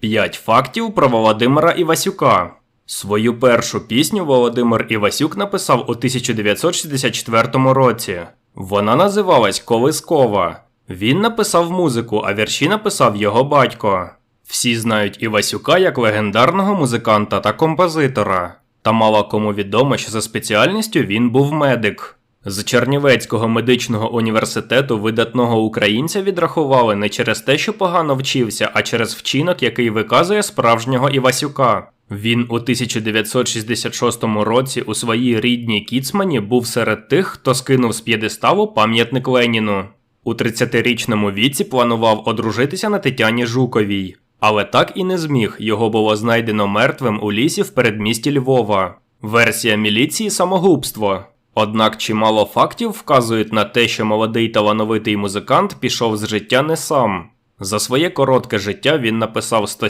5 фактів про Володимира Івасюка. Свою першу пісню Володимир Івасюк написав у 1964 році. Вона називалась Колискова. Він написав музику, а вірші написав його батько. Всі знають Івасюка як легендарного музиканта та композитора. Та мало кому відомо, що за спеціальністю він був медик. З Чернівецького медичного університету видатного українця відрахували не через те, що погано вчився, а через вчинок, який виказує справжнього Івасюка. Він у 1966 році у своїй рідній Кіцмані був серед тих, хто скинув з п'єдесталу пам'ятник Леніну. У 30-річному віці планував одружитися на Тетяні Жуковій, але так і не зміг. Його було знайдено мертвим у лісі в передмісті Львова. Версія міліції самогубство. Однак чимало фактів вказують на те, що молодий талановитий музикант пішов з життя не сам. За своє коротке життя він написав 100